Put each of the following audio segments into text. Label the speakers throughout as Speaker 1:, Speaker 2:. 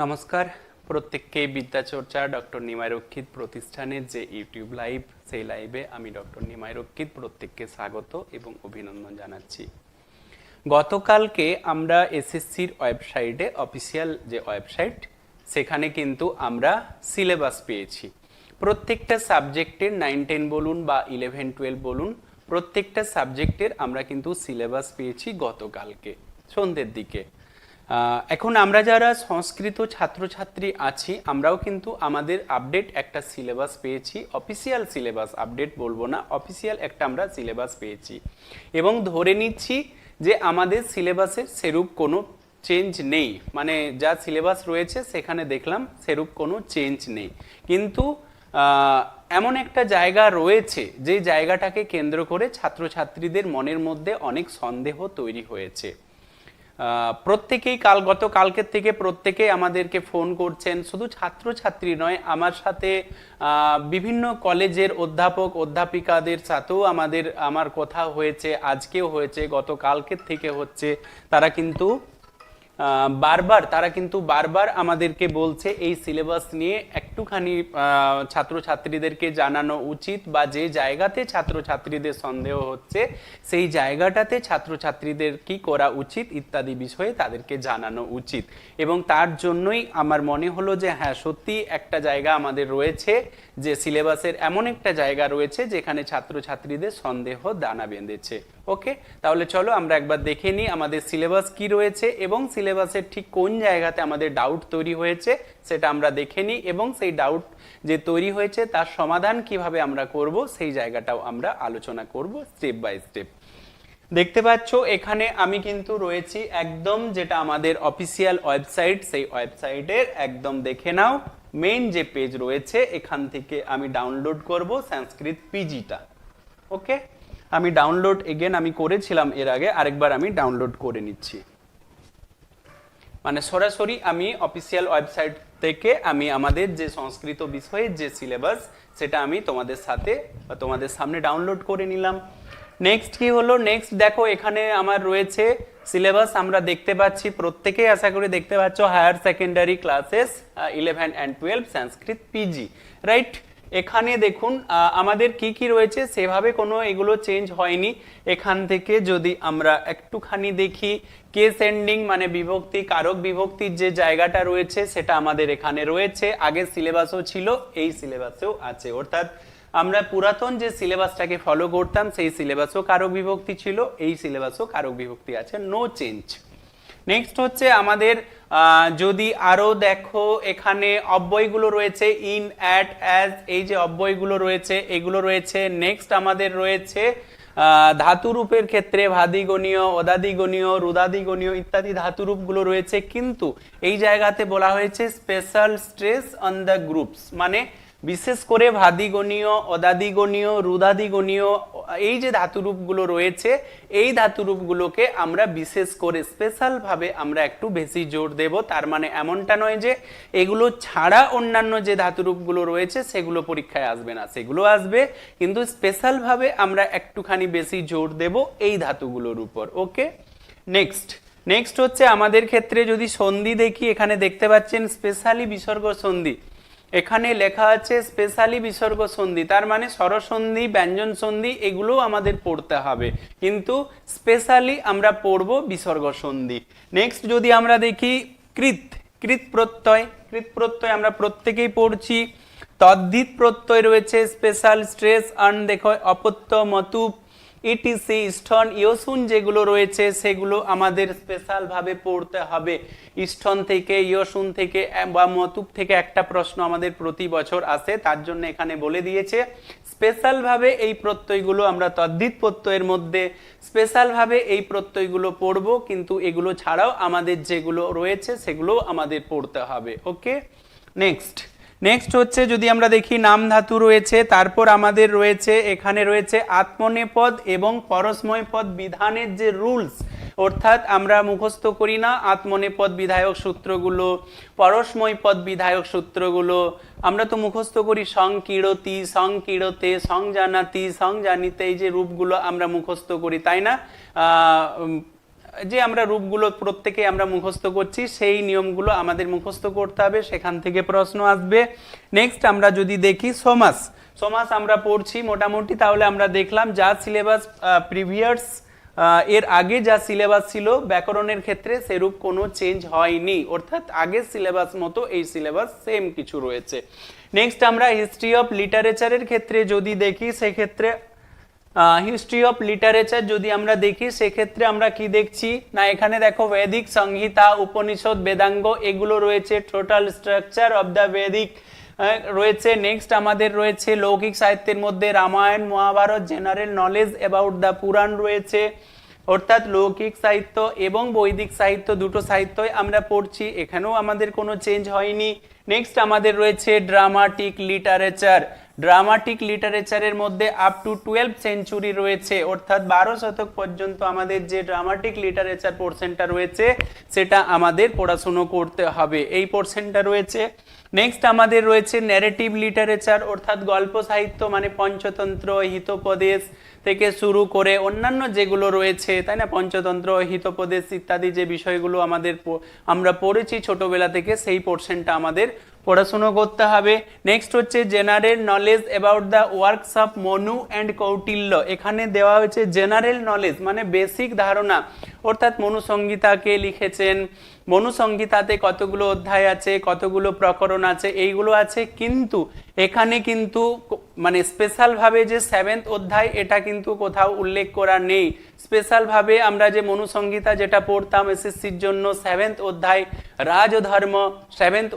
Speaker 1: নমস্কার। প্রত্যেককে বিদ্যাচর্চা ডক্টর নিমাই রক্ষিত প্রতিষ্ঠানের যে ইউটিউব লাইভ, সেই লাইভে আমি ডক্টর নিমাই রক্ষিত প্রত্যেককে স্বাগত এবং অভিনন্দন জানাচ্ছি। গতকালকে আমরা এসএসসির ওয়েবসাইটে, অফিসিয়াল যে ওয়েবসাইট, সেখানে কিন্তু আমরা সিলেবাস পেয়েছি। প্রত্যেকটা সাবজেক্টের নাইন, টেন বলুন বা ইলেভেন, টুয়েলভ বলুন, প্রত্যেকটা সাবজেক্টের আমরা কিন্তু সিলেবাস পেয়েছি গতকালকে, সন্ধ্যের দিকে। এখন আমরা যারা সংস্কৃত ছাত্রছাত্রী আছি, আমরাও কিন্তু আমাদের আপডেট একটা সিলেবাস পেয়েছি। অফিসিয়াল সিলেবাস আপডেট বলব না অফিসিয়াল একটা আমরা সিলেবাস পেয়েছি। এবং ধরে নিচ্ছি যে আমাদের সিলেবাসের সেরূপ কোনো চেঞ্জ নেই। মানে যা সিলেবাস রয়েছে, সেখানে দেখলাম সেরূপ কোনো চেঞ্জ নেই। কিন্তু এমন একটা জায়গা রয়েছে যে জায়গাটাকে কেন্দ্র করে ছাত্রছাত্রীদের মনের মধ্যে অনেক সন্দেহ তৈরি হয়েছে। প্রত্যেকেই কাল গত কালকের থেকে প্রত্যেকেই আমাদেরকে ফোন করছেন। শুধু ছাত্রছাত্রী নয়, আমার সাথে বিভিন্ন কলেজের অধ্যাপক, অধ্যাপিকাদের সাথেও আমাদের, আমার কথা হয়েছে, আজকেও হয়েছে, গত কালকের থেকে হচ্ছে। তারা কিন্তু বারবার তারা কিন্তু বারবার আমাদেরকে বলছে এই সিলেবাস নিয়ে একটুখানি ছাত্রছাত্রীদেরকে জানানো উচিত বা যে জায়গাতে ছাত্রছাত্রীদের সন্দেহ হচ্ছে, সেই জায়গাটাতে ছাত্রছাত্রীদের কি করা উচিত ইত্যাদি বিষয়ে তাদেরকে জানানো উচিত। এবং তার জন্যই আমার মনে হলো যে হ্যাঁ সত্যি একটা জায়গা আমাদের রয়েছে যে সিলেবাসের এমন একটা জায়গা রয়েছে যেখানে ছাত্রছাত্রীদের সন্দেহ দানা বেঁধেছে। ওকে তাহলে চলো আমরা একবার দেখে নিই আমাদের সিলেবাস কি রয়েছে এবং সিলেবাসের ঠিক কোন জায়গাতে আমাদের ডাউট তৈরি হয়েছে সেটা আমরা দেখে নিই এবং সেই ডাউট যে তৈরি হয়েছে তার সমাধান কীভাবে আমরা করব সেই জায়গাটাও আমরা আলোচনা করব স্টেপ বাই স্টেপ দেখতে পাচ্ছ, এখানে আমি কিন্তু রয়েছি একদম যেটা আমাদের অফিসিয়াল ওয়েবসাইট সেই ওয়েবসাইটের একদম দেখে নাও মেইন যে পেজ রয়েছে এখান থেকে আমি ডাউনলোড করব সংস্কৃত পিজিটা ওকে আমি ডাউনলোড এগেন আমি করেছিলাম এর আগে, আরেকবার আমি ডাউনলোড করে নিচ্ছি। মানে সরাসরি আমি অফিসিয়াল ওয়েবসাইট থেকে আমি আমাদের যে সংস্কৃত বিষয়ের যে সিলেবাস সেটা আমি তোমাদের সাথে বা তোমাদের সামনে ডাউনলোড করে নিলাম। নেক্সট কি হলো? নেক্সট দেখো, এখানে আমার রয়েছে সিলেবাস আমরা দেখতে পাচ্ছি, প্রত্যেকেই আশা করি দেখতে পাচ্ছ higher secondary classes eleven and twelve Sanskrit PG right এখানে দেখুন আমাদের কি কি রয়েছে? সেভাবে কোনো এগুলো চেঞ্জ হয়নি। এখান থেকে যদি আমরা একটুখানি দেখি কেস এন্ডিং মানে বিভক্তি, কারক বিভক্তির যে জায়গাটা রয়েছে, সেটা আমাদের এখানে রয়েছে। আগের সিলেবাসও ছিল, এই সিলেবাসেও আছে। অর্থাৎ আমরা পুরাতন যে সিলেবাসটাকে ফলো করতাম, সেই সিলেবাসও কারক বিভক্তি ছিল, এই সিলেবাসও কারক বিভক্তি আছে। নো চেঞ্জ নেক্সট হচ্ছে আমাদের যদি আরও দেখো এখানে অব্যয়গুলো রয়েছে ইন অ্যাট অ্যাজ এই যে অব্যয়গুলো রয়েছে, এগুলো রয়েছে। নেক্সট আমাদের রয়েছে ধাতুরূপের ক্ষেত্রে ভাদিগণীয়, অদাদিগণীয়, রুদাদিগণীয় ইত্যাদি ধাতুরূপগুলো রয়েছে। কিন্তু এই জায়গাতে বলা হয়েছে special stress on the groups মানে বিশেষ করে ভাদিগণীয়, অদাদিগণীয়, রুদাদিগণীয়, এই যে ধাতুরূপগুলো রয়েছে, এই ধাতুরূপগুলোকে আমরা বিশেষ করে স্পেশালভাবে আমরা একটু বেশি জোর দেব। তার মানে এমনটা নয় যে এগুলো ছাড়া অন্যান্য যে ধাতুরূপগুলো রয়েছে, সেগুলো পরীক্ষায় আসবে না। সেগুলো আসবে, কিন্তু স্পেশালভাবে আমরা একটুখানি বেশি জোর দেব এই ধাতুগুলোর উপর। ওকে? নেক্সট নেক্সট হচ্ছে আমাদের ক্ষেত্রে যদি সন্ধি দেখি, এখানে দেখতে পাচ্ছেন স্পেশালি বিসর্গ সন্ধি। এখানে লেখা আছে স্পেশালি বিসর্গ সন্ধি, তার মানে স্বরসন্ধি, ব্যঞ্জন সন্ধি এগুলো আমাদের পড়তে হবে। কিন্তু স্পেশালি আমরা পড়ব বিসর্গ সন্ধি। নেক্সট যদি আমরা দেখি কৃত কৃত প্রত্যয় কৃত প্রত্যয় আমরা প্রত্যেকেই পড়ছি। তদ্ধিত প্রত্যয় রয়েছে, স্পেশাল স্ট্রেস আন দেখো অপত্য, মতুপ ইটিসি স্টন ইয়সুন যেগুলো রয়েছে, সেগুলো আমাদের স্পেশাল ভাবে পড়তে হবে। স্টন থেকে ইয়সুন থেকে বা মতুপ থেকে একটা প্রশ্ন আমাদের প্রতি বছর আসে, তার জন্য এখানে বলে দিয়েছে স্পেশাল ভাবে এই প্রত্যয়গুলো আমরা তদ্ধিত প্রত্যয়ের মধ্যে স্পেশাল ভাবে এই প্রত্যয়গুলো পড়ব, কিন্তু এগুলো ছাড়াও আমাদের যেগুলো রয়েছে সেগুলো আমাদের পড়তে হবে। ওকে নেক্সট নেক্সট হচ্ছে যদি আমরা দেখি নাম ধাতু রয়েছে, তারপর আমাদের রয়েছে, এখানে রয়েছে আত্মনেপদ এবং পরস্ময় পদ বিধানের যে রুলস অর্থাৎ আমরা মুখস্থ করি না আত্মনেপদ বিধায়ক সূত্রগুলো পরস্ময় পদ বিধায়ক সূত্রগুলো। আমরা তো মুখস্থ করি সংকীড়তি সংকীড়তে সংজানাতি, সংজানিতে এই যে রূপগুলো আমরা মুখস্থ করি, তাই না? যে আমরা রূপগুলো প্রত্যেকে আমরা মুখস্থ করছি, সেই নিয়মগুলো আমাদের মুখস্থ করতে হবে, সেখান থেকে প্রশ্ন আসবে। নেক্সট আমরা যদি দেখি সমাস। সমাস আমরা পড়ছি মোটামুটি, তাহলে আমরা দেখলাম যা সিলেবাস প্রিভিয়াস এর আগে যা সিলেবাস ছিল, ব্যাকরণের ক্ষেত্রে সেরূপ কোনো চেঞ্জ হয়নি। অর্থাৎ আগের সিলেবাস মতো এই সিলেবাস সেম কিছু রয়েছে। নেক্সট আমরা হিস্ট্রি অফ লিটারেচারের ক্ষেত্রে যদি দেখি, সেক্ষেত্রে হিস্ট্রি অফ লিটারেচার যদি আমরা দেখি, সেক্ষেত্রে আমরা কি দেখছি? না, এখানে দেখো বৈদিক সংহিতা উপনিষদ বেদাঙ্গ এগুলো রয়েছে total structure of the Vedic রয়েছে। নেক্সট আমাদের রয়েছে লৌকিক সাহিত্যের মধ্যে Ramayana Mahabharata general knowledge about the Purana রয়েছে। অর্থাৎ লৌকিক সাহিত্য এবং বৈদিক সাহিত্য দুটো সাহিত্যই আমরা পড়ছি। এখানেও আমাদের কোনো চেঞ্জ হয়নি। নেক্সট আমাদের রয়েছে ড্রামাটিক লিটারেচার ড্রামাটিক লিটারেচারের মধ্যে আপ টু টুয়েলভ সেঞ্চুরি রয়েছে। অর্থাৎ বারো শতক পর্যন্ত আমাদের যে ড্রামাটিক লিটারেচার পোর্শনটা রয়েছে, সেটা আমাদের পড়াশুনো করতে হবে। এই পোর্শনটা রয়েছে। নেক্সট আমাদের রয়েছে ন্যারেটিভ লিটারেচার অর্থাৎ গল্প সাহিত্য মানে পঞ্চতন্ত্র, হিতোপদেশ থেকে শুরু করে অন্যান্য যেগুলো রয়েছে, তাই না? পঞ্চতন্ত্র, হিতোপদেশ ইত্যাদি যে বিষয়গুলো আমাদের আমরা পড়েছি ছোটবেলা থেকে, সেই পোর্শনটা আমাদের পড়াশুনো করতে হবে। নেক্সট হচ্ছে general knowledge about the works of Manu and Kautilya এখানে দেওয়া হয়েছে জেনারেল নলেজ মানে বেসিক ধারণা। অর্থাৎ মনু লিখেছেন। মনু সংগীতাতে কতগুলো অধ্যায় আছে, কতগুলো প্রকরণ আছে, এইগুলো আছে। কিন্তু এখানে কিন্তু মানে স্পেশালভাবে যে সেভেন্থ অধ্যায়, এটা কিন্তু কোথাও উল্লেখ করা নেই। স্পেশাল ভাবে আমরা যে মনুসংগীতা যেটা পড়তাম এসএসসির জন্য সেভেন্থ অধ্যায় রাজধর্ম সেভেন্থ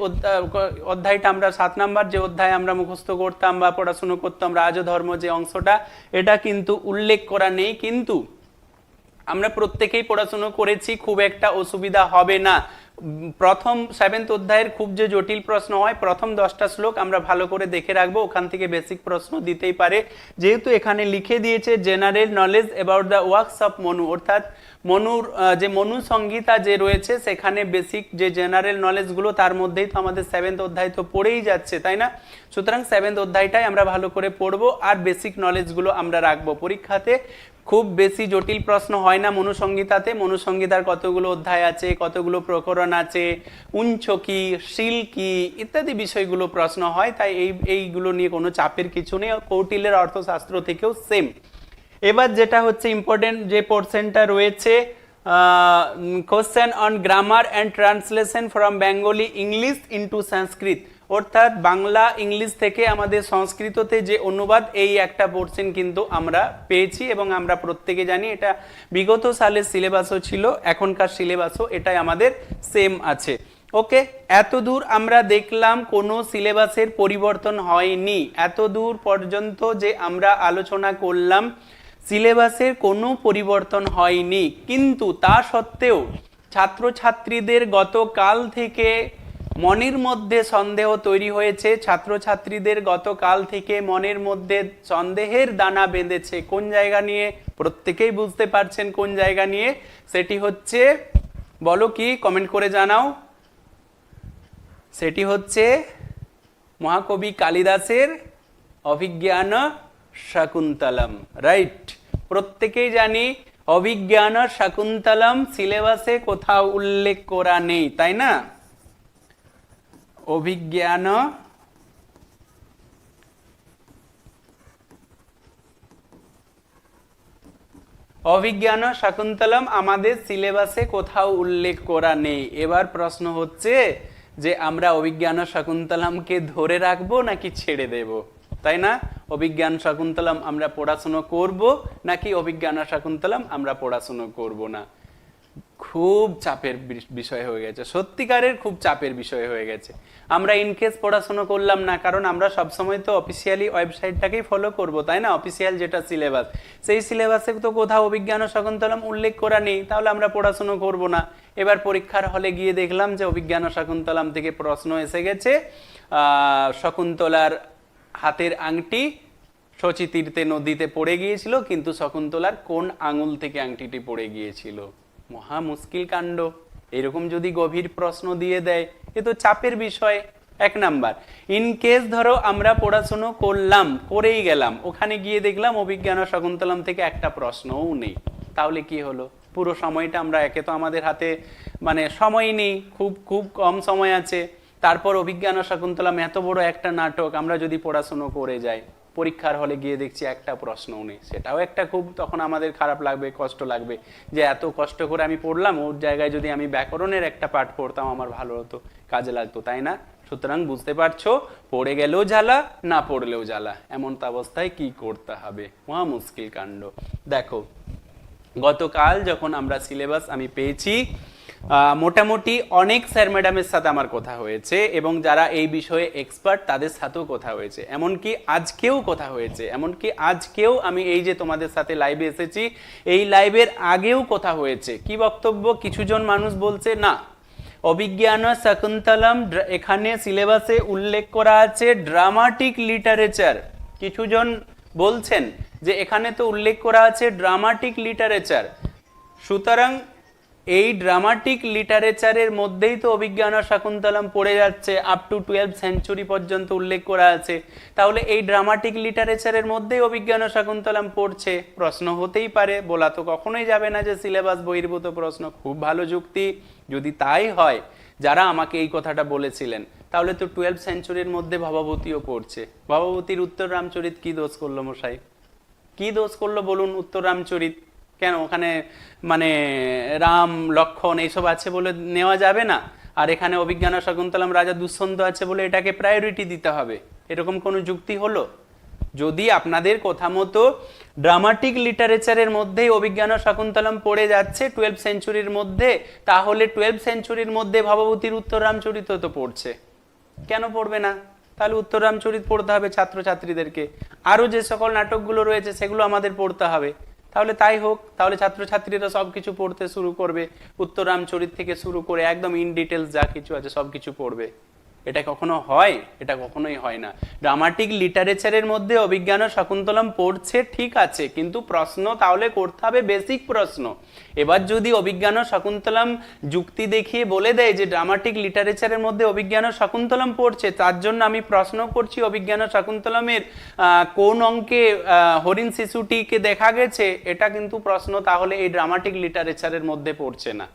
Speaker 1: অধ্যায়টা আমরা সাত নাম্বার যে অধ্যায় আমরা মুখস্থ করতাম বা পড়াশুনো করতাম রাজধর্ম যে অংশটা, এটা কিন্তু উল্লেখ করা নেই, কিন্তু আমরা প্রত্যেকেই পড়াশুনো করেছি, খুব একটা অসুবিধা হবে না। প্রথম সেভেন্থ অধ্যায়ের খুব যে জটিল প্রশ্ন হয়, প্রথম দশটা শ্লোক আমরা ভালো করে দেখে রাখব, ওখান থেকে বেসিক প্রশ্ন দিতেই পারে। যেহেতু এখানে লিখে দিয়েছে general knowledge about the works of Manu অর্থাৎ মনুর যে মনু সংগীতা যে রয়েছে, সেখানে বেসিক যে জেনারেল নলেজগুলো তার মধ্যেই তো আমাদের সেভেন্থ অধ্যায় তো পড়েই যাচ্ছে, তাই না? সুতরাং সেভেন্থ অধ্যায়টাই আমরা ভালো করে পড়ব, আর বেসিক নলেজগুলো আমরা রাখব পরীক্ষাতে। খুব বেশি জটিল প্রশ্ন হয় না মনুসংগীতাতে মনুসংগীতার কতগুলো অধ্যায় আছে, কতগুলো প্রকরণ আছে, উঞ্চ কি, শিল কি, ইত্যাদি বিষয়গুলো প্রশ্ন হয়। তাই এই, এইগুলো নিয়ে কোনো চাপের কিছু নেই। কৌটিলের অর্থশাস্ত্র থেকেও সেম এবার যেটা হচ্ছে ইম্পর্টেন্ট যে পোর্শনটা রয়েছে question on grammar and translation from Bengali English into Sanskrit অর্থাৎ বাংলা, ইংলিশ থেকে আমাদের সংস্কৃততে যে অনুবাদ, এই একটা পোর্শন কিন্তু আমরা পেয়েছি এবং আমরা প্রত্যেকে জানি এটা বিগত সালের সিলেবাসও ছিল, এখনকার সিলেবাসও এটাই আমাদের সেম আছে। ওকে এত দূর আমরা দেখলাম কোনো সিলেবাসের পরিবর্তন হয়নি। এত দূর পর্যন্ত যে আমরা আলোচনা করলাম, সিলেবাসের কোনো পরিবর্তন হয়নি। কিন্তু তা সত্ত্বেও ছাত্রছাত্রীদের গতকাল থেকে মনের মধ্যে সন্দেহ তৈরি হয়েছে। ছাত্রছাত্রীদের গতকাল থেকে মনের মধ্যে সন্দেহের দানা বেঁধেছে। কোন জায়গা নিয়ে? প্রত্যেকেই বুঝতে পারছেন কোন জায়গা নিয়ে। সেটি হচ্ছে, বলো কি? কমেন্ট করে জানাও। সেটি হচ্ছে মহাকবি কালিদাসের অভিজ্ঞান শাকুন্তলম। রাইট প্রত্যেকেই জানি অভিজ্ঞান শাকুন্তলম সিলেবাসে কোথাও উল্লেখ করা নেই, তাই না? অভিজ্ঞান অভিজ্ঞান শাকুন্তলম, আমাদের সিলেবাসে কোথাও উল্লেখ করা নেই। এবার প্রশ্ন হচ্ছে যে আমরা অভিজ্ঞান শাকুন্তলমকে ধরে রাখব নাকি ছেড়ে দেব? তাই না? অভিজ্ঞান শাকুন্তলম আমরা পড়াশুনো করব নাকি অভিজ্ঞান শাকুন্তলম আমরা পড়াশুনো করব না? খুব চাপের বিষয় হয়ে গেছে। সত্যিকারের খুব চাপের বিষয় হয়ে গেছে। আমরা ইনকেস পড়াশুনো করলাম না, কারণ আমরা সবসময় তো অফিসিয়ালি ওয়েবসাইটটাকেই ফলো করব, তাই না? অফিসিয়াল যেটা সিলেবাস সেই সিলেবাসে তো কোথাও অভিজ্ঞান শকুন্তলম উল্লেখ করা নেই, তাহলে আমরা পড়াশুনো করব না। এবার পরীক্ষার হলে গিয়ে দেখলাম যে অভিজ্ঞান শকুন্তলম থেকে প্রশ্ন এসে গেছে। শকুন্তলার হাতের আংটি শচী তীর্থে নদীতে পড়ে গিয়েছিল, কিন্তু শকুন্তলার কোন আঙুল থেকে আংটিটি পড়ে গিয়েছিল? মহা মুশকিল কাণ্ড। এরকম যদি গভীর প্রশ্ন দিয়ে দেয়, এ তো চাপের বিষয়। এক নাম্বার, ইন কেস ধরো আমরা পড়াশুনো করলাম, করেই গেলাম, ওখানে গিয়ে দেখলাম অভিজ্ঞান শকুন্তলাম থেকে একটা প্রশ্নও নেই। তাহলে কি হলো? পুরো সময়টা আমরা, একে তো আমাদের হাতে মানে সময় নেই, খুব খুব কম সময় আছে। তারপর অভিজ্ঞান শকুন্তলাম এত বড় একটা নাটক, আমরা যদি পড়াশুনো করে যাই। পরীক্ষার হলে গিয়ে দেখছি একটা প্রশ্নও নেই। সেটাও একটা খুব তখন আমাদের খারাপ লাগবে, কষ্ট লাগবে যে এত কষ্ট করে আমি পড়লাম, ওর জায়গায় যদি আমি ব্যাকরণের একটা পাঠ পড়তাম আমার ভালো হতো, কাজে লাগতো, তাই না? সুতরাং বুঝতে পারছ, পড়ে গেলেও জ্বালা, না পড়লেও জ্বালা, এমন অবস্থায় কি করতে হবে? মহা মুশকিল কাণ্ড। দেখো, গতকাল যখন আমরা সিলেবাস আমি পেয়েছি মোটামুটি অনেক স্যার ম্যাডামের সাথে আমার কথা হয়েছে এবং যারা এই বিষয়ে এক্সপার্ট তাদের সাথেও কথা হয়েছে। এমনকি আজকেও কথা হয়েছে। এমনকি আজকেও আমি এই যে তোমাদের সাথে লাইভে এসেছি, এই লাইভের আগেও কথা হয়েছে। কি বক্তব্য? কিছুজন মানুষ বলছে, না, অভিজ্ঞান শকুন্তলম এখানে সিলেবাসে উল্লেখ করা আছে ড্রামাটিক লিটারেচার কিছুজন বলছেন যে, এখানে তো উল্লেখ করা আছে ড্রামাটিক লিটারেচার সুতরাং এই ড্রামাটিক লিটারেচারের মধ্যেই তো অভিজ্ঞান শাকুন্তলম পড়ে যাচ্ছে আপ টু টুয়েলভ সেঞ্চুরি পর্যন্ত উল্লেখ করা আছে। তাহলে এই ড্রামাটিক লিটারেচারের মধ্যেই অভিজ্ঞান শাকুন্তলম পড়ছে? প্রশ্ন হতেই পারে, বলা তো কখনোই যাবে না যে সিলেবাস বহির্ভূত প্রশ্ন, খুব ভালো যুক্তি। যদি তাই হয়, যারা আমাকে এই কথাটা বলেছিলেন, তাহলে তো টুয়েলভ সেঞ্চুরির মধ্যে ভবভূতিও পড়ছে। ভবভূতির উত্তর রামচরিত কি দোষ করল মশাই? কি দোষ করল বলুন উত্তর রামচরিত? কেন? ওখানে মানে রাম, লক্ষণ এইসব আছে বলে নেওয়া যাবে না। আর এখানে অভিজ্ঞান শকুন্তলম রাজা দুঃসন্ত আছে বলে এটাকে প্রায়োরিটি দিতে হবে। এরকম কোনো যুক্তি হলো? যদি আপনাদের কথা মতো ড্রামাটিক লিটারেচারের মধ্যেই অভিজ্ঞান শকুন্তলম পড়ে যাচ্ছে টুয়েলভ সেঞ্চুরির মধ্যে, তাহলে টুয়েলভ সেঞ্চুরির মধ্যে ভবভূতির উত্তর রামচরিত তো পড়ছে। কেন পড়বে না? তাহলে উত্তর রামচরিত পড়তে হবে ছাত্রছাত্রীদেরকে। আরও যে সকল নাটকগুলো রয়েছে সেগুলো আমাদের পড়তে হবে। তাহলে তাই হোক, তাহলে ছাত্রছাত্রীরা সব কিছু পড়তে শুরু করবে। উত্তরাম চরিত থেকে শুরু করে একদম ইন ডিটেলস যা কিছু আছে সব কিছু পড়বে। এটা কখনো হয়? এটা কখনোই হয় না। ড্রামাটিক লিটারেচারের মধ্যে অভিজ্ঞান ও শকুন্তলম পড়ছে, ঠিক আছে, কিন্তু প্রশ্ন তাহলে করতে হবে বেসিক প্রশ্ন। এবার যদি অভিজ্ঞান ও শকুন্তলম যুক্তি দেখিয়ে বলে দেয় যে ড্রামাটিক লিটারেচারের মধ্যে অভিজ্ঞান ও শকুন্তলম পড়ছে, তার জন্য আমি প্রশ্ন করছি অভিজ্ঞান ও শকুন্তলমের কোন অঙ্কে হরিণ শিশুটিকে দেখা গেছে? এটা কিন্তু প্রশ্ন তাহলে এই ড্রামাটিক লিটারেচারের মধ্যে পড়ছে না।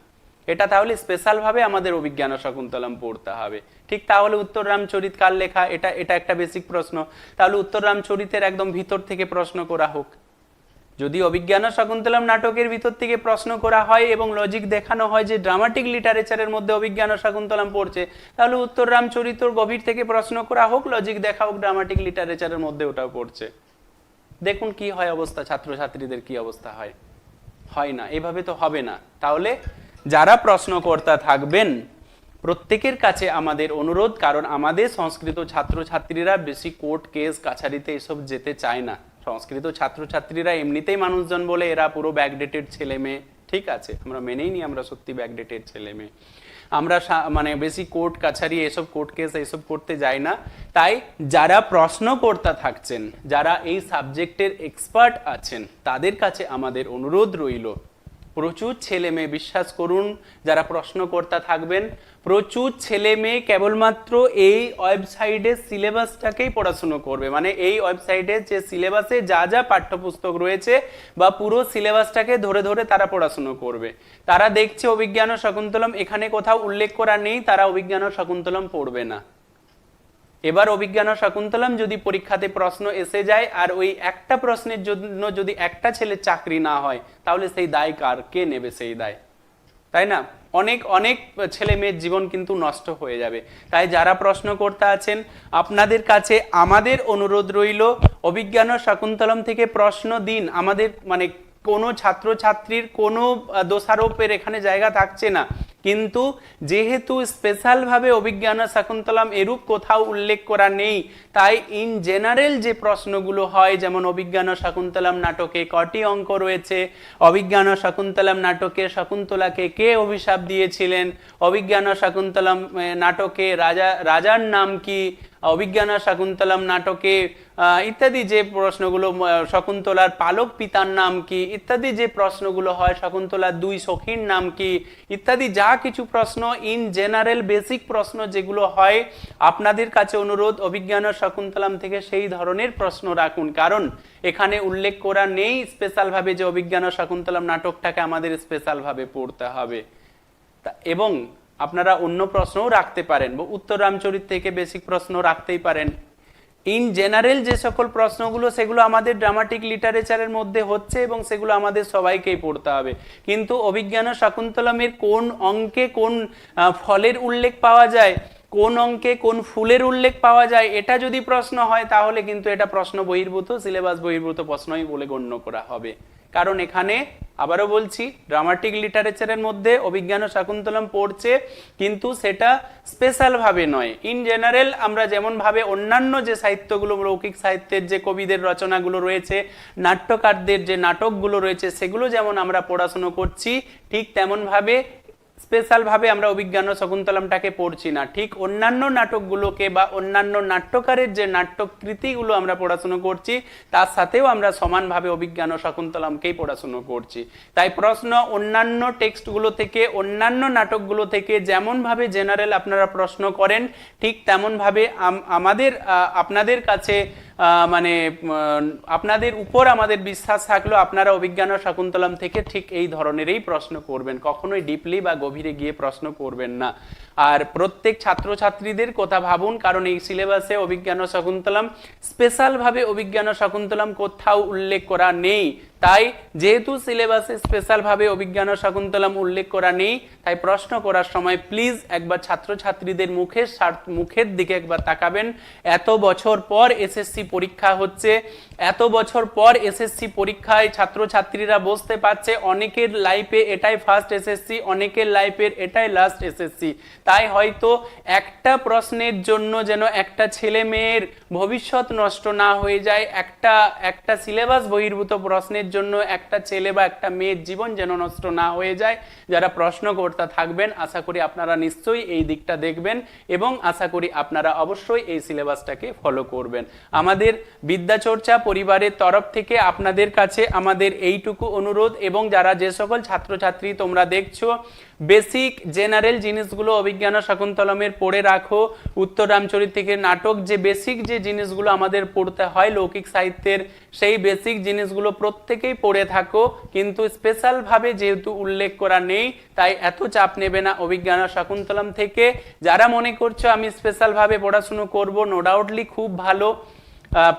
Speaker 1: এটা তাহলে স্পেশাল ভাবে আমাদের অভিজ্ঞান শকুন্তলম পড়তে হবে। ঠিক তাহলে উত্তর রামচরিত কার লেখা? এটা এটা একটা বেসিক প্রশ্ন। তাহলে উত্তর রামচরিতের একদম ভিতর থেকে প্রশ্ন করা হোক। যদি অভিজ্ঞান শকুন্তলম নাটকের ভিতর থেকে প্রশ্ন করা হয় এবং লজিক দেখানো হয় যে ড্রামাটিক লিটারেচারের মধ্যে অভিজ্ঞান শকুন্তলম পড়ছে, তাহলে উত্তর রামচরিতর গভীর থেকে প্রশ্ন করা হোক লজিক দেখা হোক ড্রামাটিক লিটারেচারের মধ্যে ওটাও পড়ছে। দেখুন কি হয় অবস্থা, ছাত্রছাত্রীদের কি অবস্থা হয়। হয় না, এভাবে তো হবে না। তাহলে যারা প্রশ্নকর্তা থাকবেন, প্রত্যেকের কাছে আমাদের অনুরোধ, কারণ আমাদের সংস্কৃত ছাত্রছাত্রীরা বেশি কোর্ট কেস, কাছারিতে এসব যেতে চায় না। সংস্কৃত ছাত্রছাত্রীরা এমনিতেই মানুষজন বলে, এরা পুরো ব্যাকডেটেড ছেলে মেয়ে। ঠিক আছে, আমরা মেনেই নিই, আমরা সত্যি ব্যাকডেটেড ছেলে মেয়ে। আমরা মানে বেশি কোর্ট, কাছারি এসব কোর্ট কেস, এসব করতে যাই না। তাই যারা প্রশ্নকর্তা থাকছেন, যারা এই সাবজেক্টের এক্সপার্ট আছেন, তাদের কাছে আমাদের অনুরোধ রইল প্রচুর ছেলে মেয়ে বিশ্বাস করুন, যারা প্রশ্নকর্তা থাকবেন, প্রচুর ছেলে মেয়ে কেবলমাত্র এই ওয়েবসাইটের সিলেবাসটাকেই পড়াশুনো করবে। মানে এই ওয়েবসাইটে যে সিলেবাসে যা যা পাঠ্যপুস্তক রয়েছে বা পুরো সিলেবাসটাকে ধরে ধরে তারা পড়াশুনো করবে। তারা দেখছে অভিজ্ঞান ও শকুন্তলম, এখানে কোথাও উল্লেখ করা নেই, তারা অভিজ্ঞান ও শকুন্তলম পড়বে না। এবার অভিজ্ঞান শকুন্তলম যদি পরীক্ষাতে প্রশ্ন এসে যায় আর ওই একটা প্রশ্নের জন্য যদি একটা ছেলে চাকরি না হয়, তাহলে সেই দায় কার? কে নেবে সেই দায়? তাই না? অনেক অনেক ছেলে মেয়ের জীবন কিন্তু নষ্ট হয়ে যাবে। তাই যারা প্রশ্ন করতে আছেন, আপনাদের কাছে আমাদের অনুরোধ রইল, অভিজ্ঞান শকুন্তলম থেকে প্রশ্ন দিন। আমাদের মানে কোনো ছাত্রছাত্রীর কোনো দোষারোপের এখানে জায়গা থাকছে না। কিন্তু যেহেতু স্পেশালভাবে অভিজ্ঞান শকুন্তলম এরূপ কোথাও উল্লেখ করা নেই, তাই ইন জেনারেল যে প্রশ্নগুলো হয়, যেমন অভিজ্ঞান শকুন্তলম নাটকে কটি অঙ্ক রয়েছে, অভিজ্ঞান শকুন্তলম নাটকে শকুন্তলাকে কে অভিশাপ দিয়েছিলেন, অভিজ্ঞান শকুন্তলম নাটকে রাজা, রাজার নাম কি অভিজ্ঞানা শাকুন্তলম নাটকে ইত্যাদি যে প্রশ্নগুলো শকুন্তলার পালক পিতার নাম কি, ইত্যাদি যে প্রশ্নগুলো হয়, শকুন্তলার দুই সখীর নাম কি, ইত্যাদি যা কিছু প্রশ্ন ইন জেনারেল বেসিক প্রশ্ন যেগুলো হয়, আপনাদের কাছে অনুরোধ, অভিজ্ঞানা শকুন্তলম থেকে সেই ধরনের প্রশ্ন রাখুন। কারণ এখানে উল্লেখ করা নেই স্পেশাল ভাবে যে অভিজ্ঞানা শকুন্তলম নাটকটাকে আমাদের স্পেশাল ভাবে পড়তে হবে। এবং আপনারা অন্য প্রশ্নও রাখতে পারেন, বা উত্তর রামচরিত থেকে বেসিক প্রশ্ন রাখতেই পারেন। ইন জেনারেল যে সকল প্রশ্নগুলো, সেগুলো আমাদের ড্রামাটিক লিটারেচারের মধ্যে হচ্ছে এবং সেগুলো আমাদের সবাইকেই পড়তে হবে। কিন্তু অভিজ্ঞান শাকুন্তলমের কোন অঙ্কে কোন ফলের উল্লেখ পাওয়া যায়, কোন অঙ্কে কোন ফুলের উল্লেখ পাওয়া যায়, এটা যদি প্রশ্ন হয়, তাহলে কিন্তু এটা প্রশ্ন বহির্ভূত, সিলেবাস বহির্ভূত প্রশ্নই বলে গণ্য করা হবে। কারণ এখানে আবারও বলছি ড্রামাটিক লিটারেচারের মধ্যে অভিজ্ঞান ও শাকুন্তলম পড়ছে, কিন্তু সেটা স্পেশালভাবে নয়। ইন জেনারেল আমরা যেমনভাবে অন্যান্য যে সাহিত্যগুলো লৌকিক সাহিত্যের যে কবিদের রচনাগুলো রয়েছে, নাট্যকারদের যে নাটকগুলো রয়েছে, সেগুলো যেমন আমরা পড়াশুনো করছি, ঠিক তেমন ভাবে স্পেশাল ভাবে আমরা অভিজ্ঞান শকুন্তলমটাকে পড়ছি না। ঠিক অন্যান্য নাটকগুলোকে বা অন্যান্য নাট্যকারের যে নাট্যকৃতিগুলো আমরা পড়াশুনো করছি, তার সাথেও আমরা সমানভাবে অভিজ্ঞান শকুন্তলমকেই পড়াশুনো করছি। তাই প্রশ্ন অন্যান্য টেক্সটগুলো থেকে, অন্যান্য নাটকগুলো থেকে যেমনভাবে জেনারেল আপনারা প্রশ্ন করেন, ঠিক তেমনভাবে আমাদের আপনাদের কাছে মানে আপনাদের উপর আমাদের বিশ্বাস থাকল আপনারা অভিজ্ঞান শাকুন্তলম থেকে ঠিক এই ধরনেরই প্রশ্ন করবেন। কখনোই ডিপলি বা গভীরে গিয়ে প্রশ্ন করবেন না। আর প্রত্যেক ছাত্রছাত্রীদের কথা ভাবুন, কারণ এই সিলেবাসে অভিজ্ঞান শাকুন্তলম স্পেশালভাবে অভিজ্ঞান শাকুন্তলম কোথাও উল্লেখ করা নেই। তাই যেহেতু সিলেবাসে স্পেশালভাবে অভিজ্ঞান শাকুন্তলাম উল্লেখ করা নেই, তাই প্রশ্ন করার সময় প্লিজ একবার ছাত্রছাত্রীদের মুখের মুখের দিকে একবার তাকাবেন। এত বছর পর এসএসসি পরীক্ষা হচ্ছে এত বছর পর এসএসসি পরীক্ষায় ছাত্রছাত্রীরা বসতে পারছে, অনেকের লাইফে এটাই ফার্স্ট এসএসসি, অনেকের লাইফের এটাই লাস্ট এসএসসি। তাই হয়তো একটা প্রশ্নের জন্য যেন একটা ছেলে মেয়ের ভবিষ্যৎ নষ্ট না হয়ে যায়, একটা একটা সিলেবাস বহির্ভূত প্রশ্নের জন্য একটা ছেলে বা একটা মেয়ের জীবন যেন নষ্ট না হয়ে যায়। যারা প্রশ্নকর্তা থাকবেন, আশা করি আপনারা নিশ্চয়ই এই দিকটা দেখবেন এবং আশা করি আপনারা অবশ্যই এই সিলেবাসটাকে ফলো করবেন। আমাদের বিদ্যাচর্চা পরিবারের তরফ থেকে আপনাদের কাছে আমাদের এইটুকু অনুরোধ এবং যারা যে সকল ছাত্রছাত্রী তোমরা দেখছ বেসিক জেনারেল জিনিসগুলো অভিজ্ঞান শকুন্তলমের পড়ে রাখো। উত্তর রামচরিত থেকে নাটক, যে বেসিক যে জিনিসগুলো আমাদের পড়তে হয় লৌকিক সাহিত্যের, সেই বেসিক জিনিসগুলো প্রত্যেকেই পড়ে থাকো। কিন্তু স্পেশাল ভাবে যেহেতু উল্লেখ করা নেই, তাই এত চাপ নেবে না অভিজ্ঞান শকুন্তলম থেকে। যারা মনে করছ আমি স্পেশাল ভাবে পড়াশুনো করব নো ডাউটলি খুব ভালো।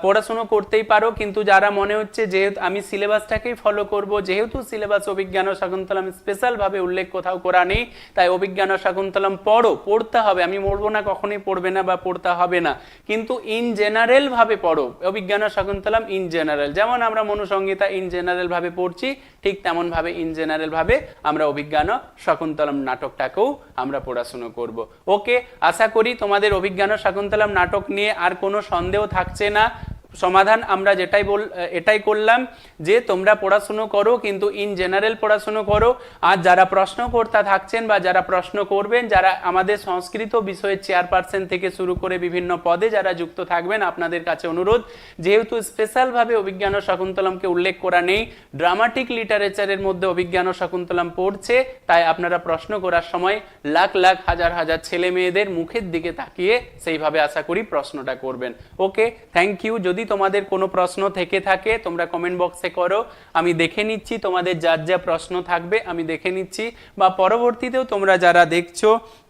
Speaker 1: পড়াশুনো করতেই পারো, কিন্তু যারা মনে হচ্ছে যেহেতু আমি সিলেবাসটাকেই ফলো করব, যেহেতু সিলেবাস অভিজ্ঞান ও শাকুন্তলম স্পেশাল ভাবে উল্লেখ কোথাও করা নেই, তাই অভিজ্ঞান ও শাকুন্তলম পড়ো, পড়তে হবে, আমি মরবো না, কখনোই পড়বে না বা পড়তে হবে না, কিন্তু ইন জেনারেলভাবে পড়ো, অভিজ্ঞান ও শাকুন্তলম ইন জেনারেল যেমন আমরা মনুসংহিতা ইন জেনারেলভাবে পড়ছি, ঠিক তেমনভাবে ইন জেনারেলভাবে আমরা অভিজ্ঞান ও শকুন্তলম নাটকটাকেও আমরা পড়াশুনো করব। ওকে আশা করি তোমাদের অভিজ্ঞান ও শাকুন্তলম নাটক নিয়ে আর কোনো সন্দেহ থাকছে না semana সমাধান আমরা যেটাই বল এটাই করলাম যে তোমরা পড়াশুনো করো, কিন্তু ইন জেনারেল পড়াশুনো করো। আর যারা প্রশ্নকর্তা থাকছেন বা যারা প্রশ্ন করবেন, যারা আমাদের সংস্কৃত বিষয়ের চেয়ারপারসন থেকে শুরু করে বিভিন্ন পদে যারা যুক্ত থাকবেন, আপনাদের কাছে অনুরোধ, যেহেতু স্পেশালভাবে অভিজ্ঞান ও শকুন্তলমকে উল্লেখ করা নেই ড্রামাটিক লিটারেচারের মধ্যে অভিজ্ঞান শকুন্তলম পড়ছে, তাই আপনারা প্রশ্ন করার সময় লাখ লাখ, হাজার হাজার ছেলে মেয়েদের মুখের দিকে তাকিয়ে সেইভাবে আশা করি প্রশ্নটা করবেন। ওকে থ্যাংক ইউ যদি তোমাদের কোনো প্রশ্ন থেকে থাকে, তোমরা কমেন্ট বক্সে করো। আমি দেখে নিচ্ছি তোমাদের যার যা প্রশ্ন থাকবে, আমি দেখে নিচ্ছি। বা পরবর্তীতেও তোমরা যারা দেখছ,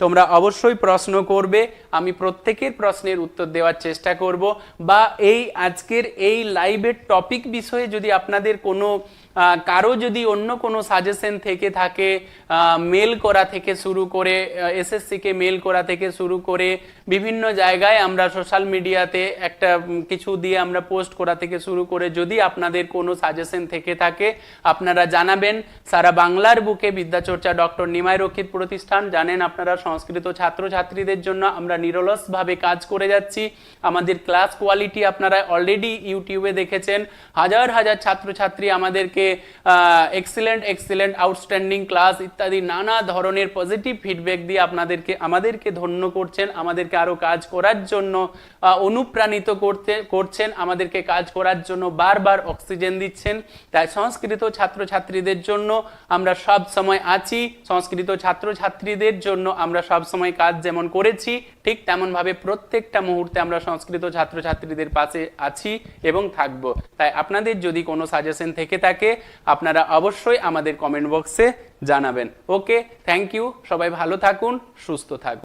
Speaker 1: তোমরা অবশ্যই প্রশ্ন করবে। আমি প্রত্যেকের প্রশ্নের উত্তর দেওয়ার চেষ্টা করব। বা এই আজকের এই লাইভের টপিক বিষয়ে যদি আপনাদের কোনো কারও যদি অন্য কোনো সাজেশন থেকে থাকে মেল করা থেকে শুরু করে এসএসসিকে মেল করা থেকে শুরু করে বিভিন্ন জায়গায় আমরা সোশ্যাল মিডিয়াতে একটা কিছু দিয়ে আমরা পোস্ট করা থেকে শুরু করে যদি আপনাদের কোনো সাজেশন থেকে থাকে, আপনারা জানাবেন। সারা বাংলার বুকে বিদ্যাচর্চা ডক্টর নিমাই রক্ষিত প্রতিষ্ঠান, জানেন আপনারা সংস্কৃত ছাত্রছাত্রীদের জন্য আমরা নিরলসভাবে কাজ করে যাচ্ছি। আমাদের ক্লাস কোয়ালিটি আপনারা অলরেডি ইউটিউবে দেখেছেন। হাজার হাজার ছাত্রছাত্রী আমাদেরকে আমাদেরকে এক্সিলেন্ট এক্সিলেন্ট আউটস্ট্যান্ডিং ক্লাস ইত্যাদি নানা ধরনের পজিটিভ ফিডব্যাক দিয়ে আপনাদেরকে, আমাদেরকে ধন্য করছেন, আমাদেরকে আরও কাজ করার জন্য অনুপ্রাণিত করতে, করছেন, আমাদেরকে কাজ করার জন্য বারবার অক্সিজেন দিচ্ছেন। তাই সংস্কৃত ছাত্রছাত্রীদের জন্য আমরা সব সময় আছি, সংস্কৃত ছাত্রছাত্রীদের জন্য আমরা সব সময় কাজ যেমন করেছি, ঠিক তেমনভাবে প্রত্যেকটা মুহূর্তে আমরা সংস্কৃত ছাত্রছাত্রীদের পাশে আছি এবং থাকব। তাই আপনাদের যদি কোনো সাজেশন থেকে থাকে আপনারা অবশ্যই আমাদের কমেন্ট বক্সে জানাবেন। ওকে থ্যাংক ইউ সবাই ভালো থাকুন সুস্থ থাকুন।